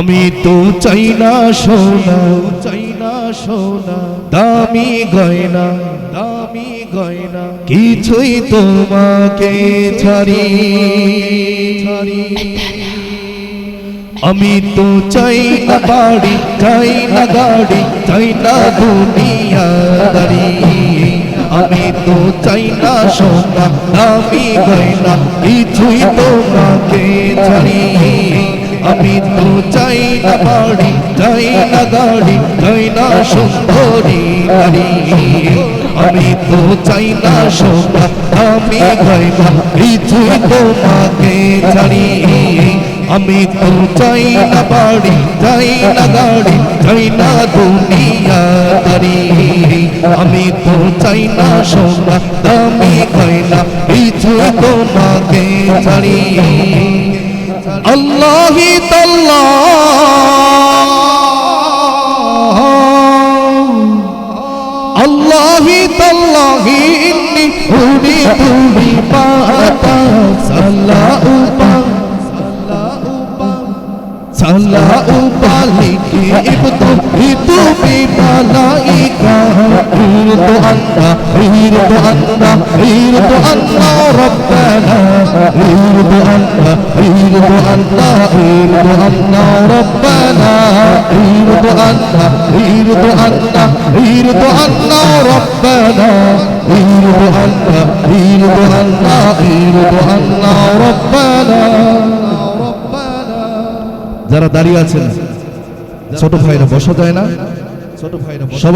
আমি তো চাই না সোনা চাই না সোনা। দামি গয়না দামি গয়না। কিছুই তোমাকে ছাড়ি। ছাড়ি আমি তো চাই না বাড়ি চাই না গাড়ি চাই না দুনিয়া আমি তো চাই না সোনা দামি গয়না কিছুই তোমাকে ছাড়ি। আমি তো চাই না বাড়ি, চাই না গাড়ি, চাই না সুন্দরী নারী আমি তো চাই না সোনা দামি গয়না কিছুই তোমাকে ছাড়ি। আমি তো চাই না বাড়ি, চাই না গাড়ি, চাই না দুনিয়া দারি আমি তো চাই না সোনা দামি গয়না কিছু তোমাকে ছাড়ি। আল্লাহি আল্লাহি তাল্লাহি ইন্নি উরিদু বিপাতা সাল্লাহু সাল্লাহু পালিকি ইবতু ইতু বিমালাইকা ইরদু আন্না ইরদু আন্না ইরদু আন্না রব্বানা। ইরদু আন্না ইরদু আন্না ইরদু আন্না রব্বানা ইরদু আন্না ইরদু আন্না ইরদু আন্না রব্বানা ইরদু আন্না ইরদু আন্না ইরদু আন্না রব্বানা যারা দাঁড়িয়ে আছেন, ছোট ভাইরা বসা যায় না, ছোট ভাইরা